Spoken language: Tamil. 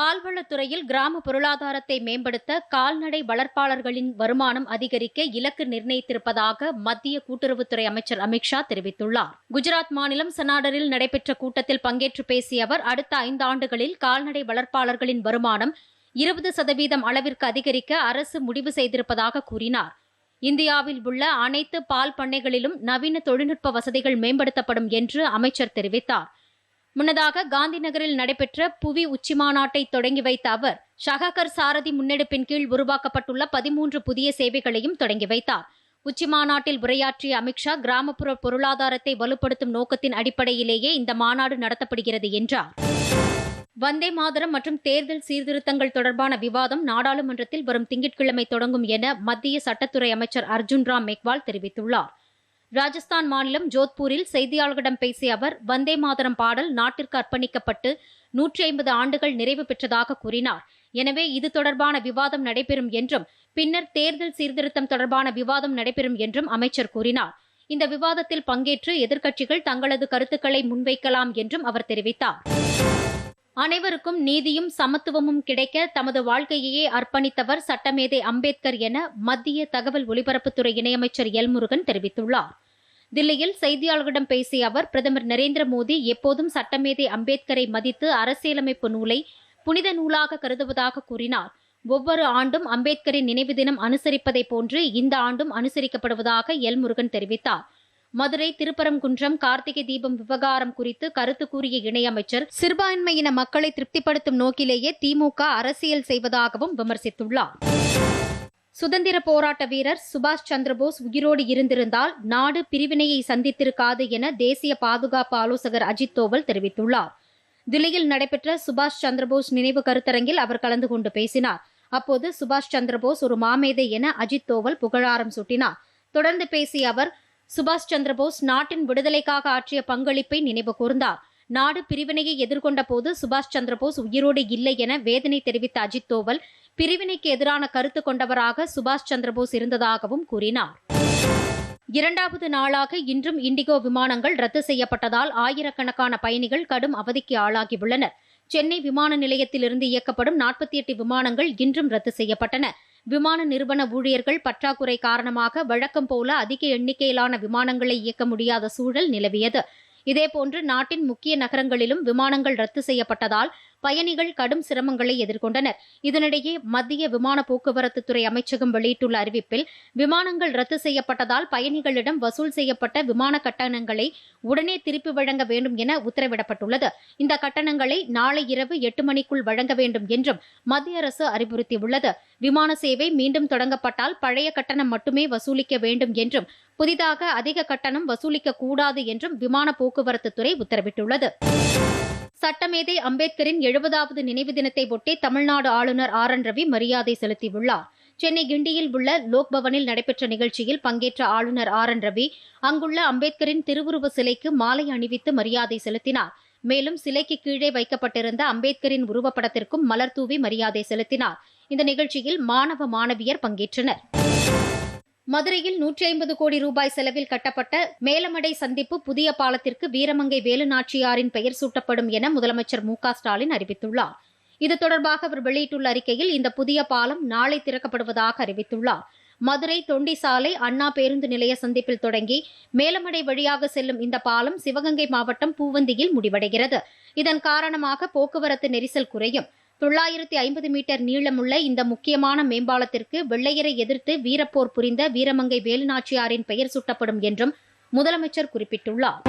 பால்வளத்துறையில் கிராம பொருளாதாரத்தை மேம்படுத்த கால்நடை வளர்ப்பாளர்களின் வருமானம் அதிகரிக்க இலக்கு நிர்ணயித்திருப்பதாக மத்திய கூட்டுறவுத்துறை அமைச்சர் அமித்ஷா தெரிவித்துள்ளார். குஜராத் மாநிலம் சனாடரில் நடைபெற்ற கூட்டத்தில் பங்கேற்று பேசிய அவர் அடுத்த ஐந்தாண்டுகளில் கால்நடை வளர்ப்பாளர்களின் வருமானம் இருபது சதவீதம் அளவிற்கு அதிகரிக்க அரசு முடிவு செய்திருப்பதாக கூறினார். இந்தியாவில் உள்ள அனைத்து பால் பண்ணைகளிலும் நவீன தொழில்நுட்ப வசதிகள் மேம்படுத்தப்படும் என்று அமைச்சர் தெரிவித்தார். முன்னதாக காந்தி நகரில் நடைபெற்ற புவி உச்சிமாநாட்டை தொடங்கி வைத்த அவர் ஷஹகர் சாரதி முன்னெடுப்பின் கீழ் உருவாக்கப்பட்டுள்ள பதிமூன்று புதிய சேவைகளையும் தொடங்கி வைத்தார். உச்சிமாநாட்டில் உரையாற்றிய அமித்ஷா கிராமப்புற பொருளாதாரத்தை வலுப்படுத்தும் நோக்கத்தின் அடிப்படையிலேயே இந்த மாநாடு நடத்தப்படுகிறது என்றார். வந்தே மாதரம் மற்றும் தேர்தல் சீர்திருத்தங்கள் தொடர்பான விவாதம் நாடாளுமன்றத்தில் வரும் திங்கட்கிழமை தொடங்கும் என மத்திய சட்டத்துறை அமைச்சர் அர்ஜுன் ராம் மெக்வால் தெரிவித்துள்ளார். ராஜஸ்தான் மாநிலம் ஜோத்பூரில் செய்தியாளர்களிடம் பேசிய அவர் வந்தே மாதரம் பாடல் நாட்டிற்கு அர்ப்பணிக்கப்பட்டு நூற்றி ஐம்பது ஆண்டுகள் நிறைவு பெற்றதாக கூறினார். எனவே இது தொடர்பான விவாதம் நடைபெறும் என்றும் பின்னர் தேர்தல் சீர்திருத்தம் தொடர்பான விவாதம் நடைபெறும் என்றும் அமைச்சர் கூறினார். இந்த விவாதத்தில் பங்கேற்று எதிர்க்கட்சிகள் தங்களது கருத்துக்களை முன்வைக்கலாம் என்றும் அவர் தெரிவித்தார். அனைவருக்கும் நீதியும் சமத்துவமும் கிடைக்க தமது வாழ்க்கையையே அர்ப்பணித்தவர் சட்டமேதை அம்பேத்கர் என மத்திய தகவல் ஒலிபரப்புத்துறை இணையமைச்சர் எல் முருகன் தெரிவித்துள்ளார். தில்லியில் செய்தியாளர்களிடம் பேசிய அவர் பிரதமர் நரேந்திர மோடி எப்போதும் சட்டமேதை அம்பேத்கரை மதித்து அரசியலமைப்பு நூலை புனித நூலாக கருதுவதாக கூறினார். ஒவ்வொரு ஆண்டும் அம்பேத்கரின் நினைவு தினம் அனுசரிப்பதைப் போன்று இந்த ஆண்டும் அனுசரிக்கப்படுவதாக எல் முருகன் தெரிவித்தார். மதுரை திருப்பரங்குன்றம் கார்த்திகை தீபம் விவகாரம் குறித்து கருத்து கூறிய இணையமைச்சர் சிறுபான்மையின மக்களை திருப்திப்படுத்தும் நோக்கிலேயே திமுக அரசியல் செய்வதாகவும் விமர்சித்துள்ளார். சுதந்திர போராட்ட வீரர் சுபாஷ் சந்திரபோஸ் உயிரோடு இருந்திருந்தால் நாடு பிரிவினையை சந்தித்திருக்காது என தேசிய பாதுகாப்பு ஆலோசகர் அஜித் தோவல் தெரிவித்துள்ளார். தில்லியில் நடைபெற்ற சுபாஷ் சந்திரபோஸ் நினைவு கருத்தரங்கில் அவர் கலந்து கொண்டு பேசினார். அப்போது சுபாஷ் சந்திரபோஸ் ஒரு மாமேதை என அஜித் தோவல் புகழாரம் சூட்டினார். தொடர்ந்து பேசிய அவர் சுபாஷ் சந்திரபோஸ் நாட்டின் விடுதலைக்காக ஆற்றிய பங்களிப்பை நினைவு கூர்ந்தார். நாடு பிரிவினையை எதிர்கொண்ட போது சுபாஷ் சந்திரபோஸ் உயிரோடு இல்லை என வேதனை தெரிவித்த அஜித் தோவல் பிரிவினைக்கு எதிரான கருத்து கொண்டவராக சுபாஷ் சந்திரபோஸ் இருந்ததாகவும் கூறினார். இரண்டாவது நாளாக இன்றும் இண்டிகோ விமானங்கள் ரத்து செய்யப்பட்டதால் ஆயிரக்கணக்கான பயணிகள் கடும் அவதிக்கு ஆளாகியுள்ளனர். சென்னை விமான நிலையத்திலிருந்து இயக்கப்படும் நாற்பத்தி எட்டு விமானங்கள் இன்றும் ரத்து செய்யப்பட்டன. விமான நிறுவன ஊழியர்கள் பற்றாக்குறை காரணமாக வழக்கம் போல அதிக எண்ணிக்கையிலான விமானங்களை இயக்க முடியாத சூழல் நிலவியது. இதேபோன்று நாட்டின் முக்கிய நகரங்களிலும் விமானங்கள் ரத்து செய்யப்பட்டதால் பயணிகள் கடும் சிரமங்களை எதிர்கொண்டனர். இதனிடையே மத்திய விமான போக்குவரத்து துறை அமைச்சகம் வெளியிட்டுள்ள அறிவிப்பில் விமானங்கள் ரத்து செய்யப்பட்டதால் பயணிகளிடம் வசூல் செய்யப்பட்ட விமான கட்டணங்களை உடனே திருப்பி வழங்க வேண்டும் என உத்தரவிடப்பட்டுள்ளது. இந்த கட்டணங்களை நாளை இரவு எட்டு மணிக்குள் வழங்க வேண்டும் என்றும் மத்திய அரசு அறிவுறுத்தியுள்ளது. விமான சேவை மீண்டும் தொடங்கப்பட்டால் பழைய கட்டணம் மட்டுமே வசூலிக்க வேண்டும் என்றும் புதிதாக அதிக கட்டணம் வசூலிக்க கூடாது என்றும் விமான போக்குவரத்து துறை உத்தரவிட்டுள்ளது. சட்டமேதை அம்பேத்கரின் எழுபதாவது நினைவு தினத்தை ஒட்டி தமிழ்நாடு ஆளுநர் ஆர் என் ரவி மரியாதை செலுத்தியுள்ளார். சென்னை கிண்டியில் உள்ள லோக் பவனில் நடைபெற்ற நிகழ்ச்சியில் பங்கேற்ற ஆளுநர் ஆர் என் ரவி அங்குள்ள அம்பேத்கரின் திருவுருவ சிலைக்கு மாலை அணிவித்து மரியாதை செலுத்தினார். மேலும் சிலைக்கு கீழே வைக்கப்பட்டிருந்த அம்பேத்கரின் உருவப்படத்திற்கும் மலர் தூவி மரியாதை செலுத்தினார். இந்த நிகழ்ச்சியில் மாணவ மாணவியர் பங்கேற்றனர். மதுரையில் நூற்றி ஐம்பது கோடி ரூபாய் செலவில் கட்டப்பட்ட மேலமடை சந்திப்பு புதிய பாலத்திற்கு வீரமங்கை வேலுநாச்சியாரின் பெயர் சூட்டப்படும் என முதலமைச்சர் மு ஸ்டாலின் அறிவித்துள்ளார். இது தொடர்பாக அவர் வெளியிட்டுள்ள அறிக்கையில் இந்த புதிய பாலம் நாளை திறக்கப்படுவதாக அறிவித்துள்ளார். மதுரை தொண்டி சாலை அண்ணா பேருந்து நிலைய சந்திப்பில் தொடங்கி மேலமடை வழியாக செல்லும் இந்த பாலம் சிவகங்கை மாவட்டம் பூவந்தியில் முடிவடைகிறது. இதன் காரணமாக போக்குவரத்து நெரிசல் குறையும். தொள்ளாயிரத்தி ஐம்பது மீட்டர் நீளமுள்ள இந்த முக்கியமான மேம்பாலத்திற்கு வெள்ளையரை எதிர்த்து வீரப்போர் புரிந்த வீரமங்கை வேலுநாச்சியாரின் பெயர் சூட்டப்படும் என்றும் முதலமைச்சர் குறிப்பிட்டுள்ளார்.